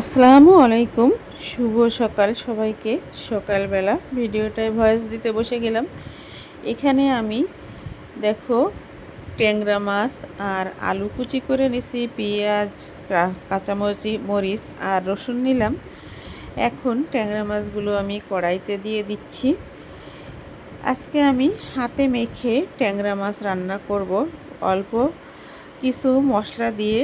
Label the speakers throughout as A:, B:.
A: আসসালামু আলাইকুম। শুভ সকাল সবাইকে। সকালবেলা ভিডিওটায় ভয়েস দিতে বসে গেলাম। এখানে আমি দেখো ট্যাংরা মাছ আর আলু কুচি করে নিছি, পেঁয়াজ কাঁচামরিচ, মরিচ আর রসুন নিলাম। এখন ট্যাংরা মাছগুলো আমি কড়াইতে দিয়ে দিচ্ছি। আজকে আমি হাতে মেখে ট্যাংরা মাছ রান্না করব। অল্প কিছু মশলা দিয়ে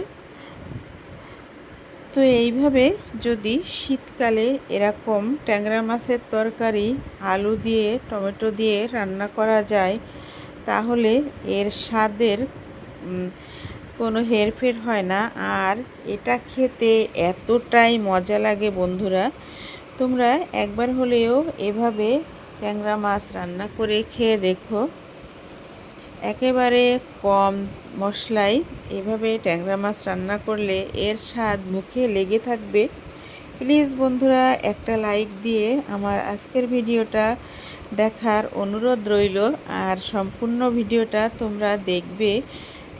A: তো এইভাবে যদি শীতকালে এরকম ট্যাংরা মাছের তরকারি, আলু দিয়ে, টমেটো দিয়ে রান্না করা যায়, তাহলে এর স্বাদের কোনো হেরফের হয় না। আর এটা খেতে এতটাই মজা লাগে বন্ধুরা। তোমরা একবার হলেও এভাবে ট্যাংরা মাছ রান্না করে খেয়ে দেখো। একেবারে কম মশলায় এভাবে ট্যাংরা মাছ রান্না করলে এর স্বাদ মুখে লেগে থাকবে। প্লিজ বন্ধুরা, একটা লাইক দিয়ে আমার আজকের ভিডিওটা দেখার অনুরোধ রইল আর সম্পূর্ণ ভিডিওটা তোমরা দেখবে।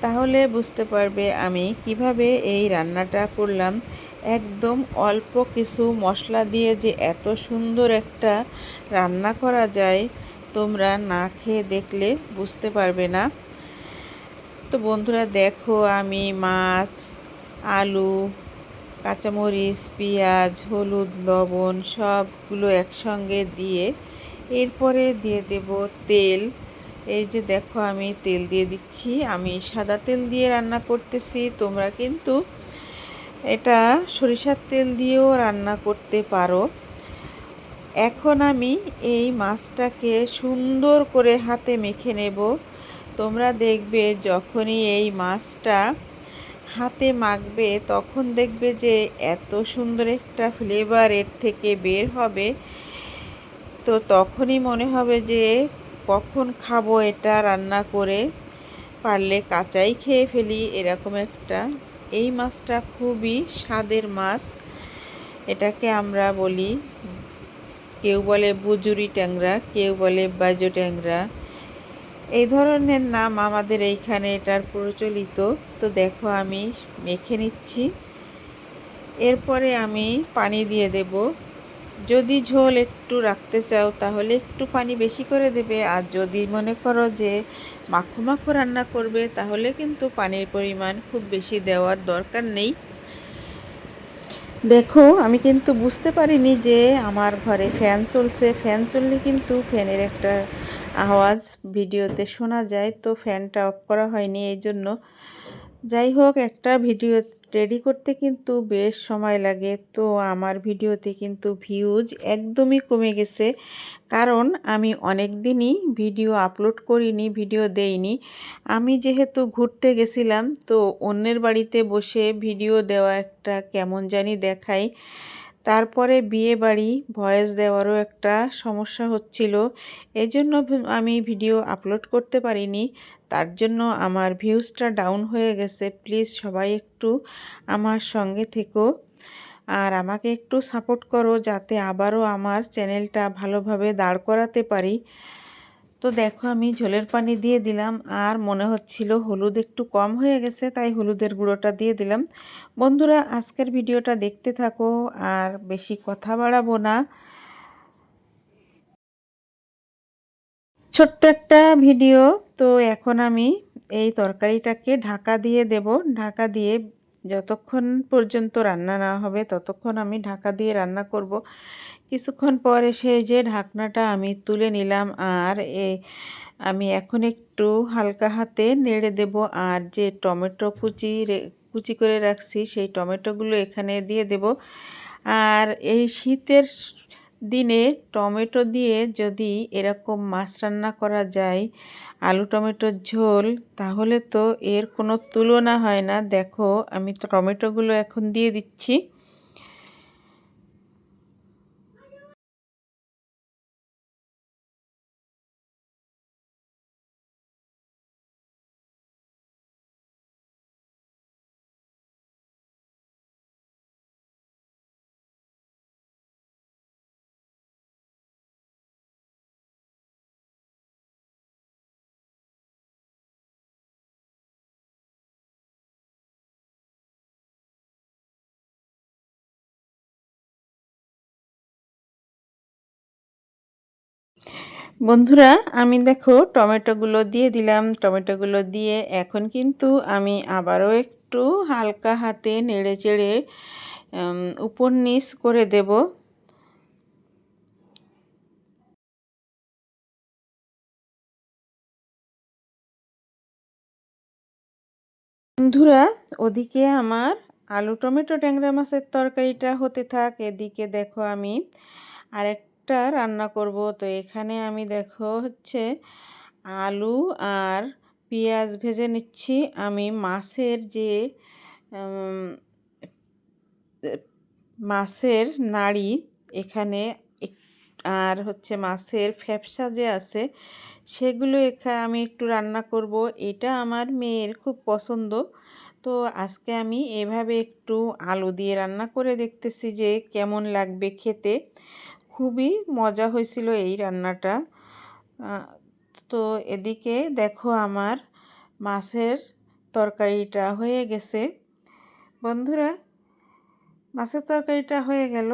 A: তাহলে বুঝতে পারবে আমি কীভাবে এই রান্নাটা করলাম। একদম অল্প কিছু মশলা দিয়ে যে এত সুন্দর একটা রান্না করা যায় তোমরা না খেয়ে দেখলে বুঝতে পারবে না। তো বন্ধুরা দেখো আমি মাছ, আলু, কাঁচামরিচ, পেঁয়াজ, হলুদ, লবণ সবগুলো একসঙ্গে দিয়ে এরপরে দিয়ে দেব তেল। এই যে দেখো আমি তেল দিয়ে দিচ্ছি। আমি সাদা তেল দিয়ে রান্না করতেছি। তোমরা কিন্তু এটা সরিষার তেল দিয়েও রান্না করতে পারো। এখন আমি এই মাছটাকে সুন্দর করে হাতে মেখে নেব। তোমরা দেখবে যখনই এই মাছটা হাতে মাখবে, তখন দেখবে যে এত সুন্দর একটা ফ্লেভার এর থেকে বের হবে। তো তখনই মনে হবে যে কখন খাব এটা রান্না করে। পারলে কাঁচাই খেয়ে ফেলি, এরকম একটা। এই মাছটা খুবই স্বাদের মাছ। এটাকে আমরা বলি কেউ বলে বুজুরি ট্যাংরা, কেউ বলে বাজো ট্যাংরা। এই ধরনের নাম আমাদের এইখানে এটার প্রচলিত। তো দেখো আমি মেখে নিচ্ছি। এরপরে আমি পানি দিয়ে দেব। যদি ঝোল একটু রাখতে চাও তাহলে একটু পানি বেশি করে দেবে। আর যদি মনে করো যে মাখো মাখো রান্না করবে তাহলে কিন্তু পানির পরিমাণ খুব বেশি দেওয়ার দরকার নেই। দেখো, আমি কিন্তু বুঝতে পারিনি যে আমার ঘরে ফ্যান চলছে। ফ্যান চললে কিন্তু ফ্যানের একটা আওয়াজ ভিডিওতে শোনা যায়, তো ফ্যানটা অফ করা হয়নি এই জন্য যাই হোক, একটা ভিডিও রেডি করতে কিন্তু বেশ সময় লাগে। তো আমার ভিডিওতে কিন্তু ভিউজ একদমই কমে গেছে। কারণ আমি অনেক দিনই ভিডিও আপলোড করিনি, ভিডিও দেইনি। আমি যেহেতু ঘুরতে গেছিলাম, তো অন্যের বাড়িতে বসে ভিডিও দেওয়া একটা কেমন জানি দেখায়। তারপরে বিয়ে বাড়ি, ভয়েস দেওয়ারও একটা সমস্যা হচ্ছিল। এজন্য আমি ভিডিও আপলোড করতে পারিনি। তার জন্য আমার ভিউজটা ডাউন হয়ে গেছে। প্লিজ সবাই একটু আমার সঙ্গে থেকো আর আমাকে একটু সাপোর্ট করো যাতে আবারও আমার চ্যানেলটা ভালোভাবে দাঁড় করাতে পারি। তো দেখো আমি ঝোলের পানি দিয়ে দিলাম আর মনে হচ্ছিল হলুদ একটু কম হয়ে গেছে, তাই হলুদের গুঁড়োটা দিয়ে দিলাম। বন্ধুরা, আজকের ভিডিওটা দেখতে থাকো আর বেশি কথা বাড়াবো না। ছোট্ট একটা ভিডিও, তো এখন আমি এই তরকারিটাকে ঢাকা দিয়ে দেব। ঢাকা দিয়ে যতক্ষণ পর্যন্ত রান্না না হবে, ততক্ষণ আমি ঢাকা দিয়ে রান্না করব। কিছুক্ষণ পরে সেই যে ঢাকনাটা আমি তুলে নিলাম আর এ, আমি এখন একটু হালকা হাতে নেড়ে দেব আর যে টমেটো কুচি কুচি করে রাখছি, সেই টমেটোগুলো এখানে দিয়ে দেব। আর এই শীতের দিনে টমেটো দিয়ে যদি এরকম মাছ রান্না করা যায়, আলু টমেটোর ঝোল, তাহলে তো এর কোনো তুলনা হয় না। দেখো, আমি টমেটোগুলো এখন দিয়ে দিচ্ছি। বন্ধুরা, আমি দেখো টমেটোগুলো দিয়ে দিলাম। টমেটোগুলো দিয়ে এখন কিন্তু আমি আবারও একটু হালকা হাতে নেড়ে চেড়ে উপর নিচ করে দেব। বন্ধুরা, ওদিকে আমার আলু টমেটো ট্যাংরা মাছের তরকারিটা হতে থাক। এদিকে দেখো আমি আরেকটা রান্না করব। তো এখানে আমি দেখো হচ্ছে আলু আর পেঁয়াজ ভেজে নিচ্ছি। আমি মাছের যে মাছের নাড়ি এখানে আর হচ্ছে মাছের ফ্যাপসা যে আছে, সেগুলো এখানে আমি একটু রান্না করব। এটা আমার মেয়ের খুব পছন্দ। তো আজকে আমি এভাবে একটু আলু দিয়ে রান্না করে দেখতেছি যে কেমন লাগবে খেতে। খুবই মজা হয়েছিল এই রান্নাটা। তো এদিকে দেখো আমার মাছের তরকারিটা হয়ে গেছে। বন্ধুরা, মাছের তরকারিটা হয়ে গেল।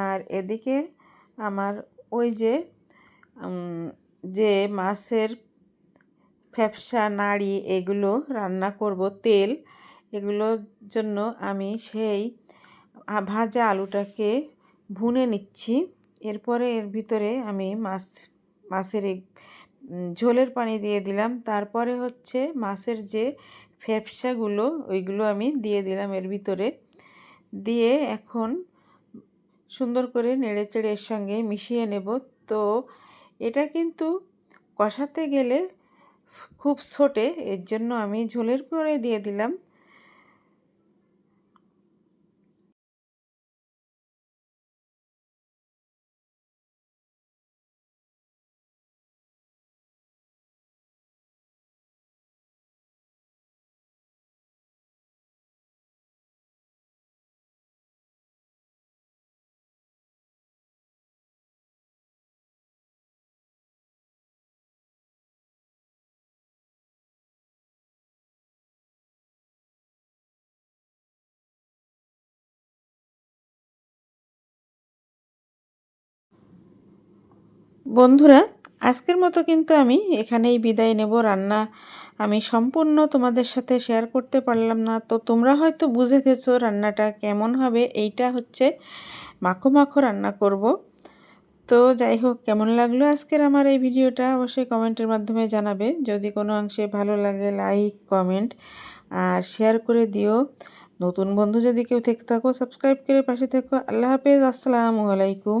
A: আর এদিকে আমার ওই যে যে মাছের ফ্যাপসা, নাড়ি এগুলো রান্না করব, তেল এগুলোর জন্য আমি সেই ভাজা আলুটাকে ভুনে নিচ্ছি। এরপরে এর ভিতরে আমি মাছ, মাছের এই ঝোলের পানি দিয়ে দিলাম। তারপরে হচ্ছে মাছের যে ফ্যাপসাগুলো, ওইগুলো আমি দিয়ে দিলাম এর ভিতরে। দিয়ে এখন সুন্দর করে নেড়ে চেড়ে এর সঙ্গে মিশিয়ে নেব। তো এটা কিন্তু কষাতে গেলে খুব ছোটে, এর জন্য আমি ঝোলের পরে দিয়ে দিলাম। বন্ধুরা, আজকের মতো কিন্তু আমি এখানেই বিদায় নেব। রান্না আমি সম্পূর্ণ তোমাদের সাথে শেয়ার করতে পারলাম না। তো তোমরা হয়তো বুঝে গেছো রান্নাটা কেমন হবে। এইটা হচ্ছে মাখো মাখো রান্না করব। তো যাই হোক, কেমন লাগল আজকের আমার এই ভিডিওটা? অবশ্যই কমেন্টের মাধ্যমে জানাবে। যদি কোনো অংশে ভালো লাগে লাইক কমেন্ট আর শেয়ার করে দিও। নতুন বন্ধু যদি কেউ থেকে থাকো সাবস্ক্রাইব করে পাশে থেকো। আল্লাহ হাফেজ, আসসালামু আলাইকুম।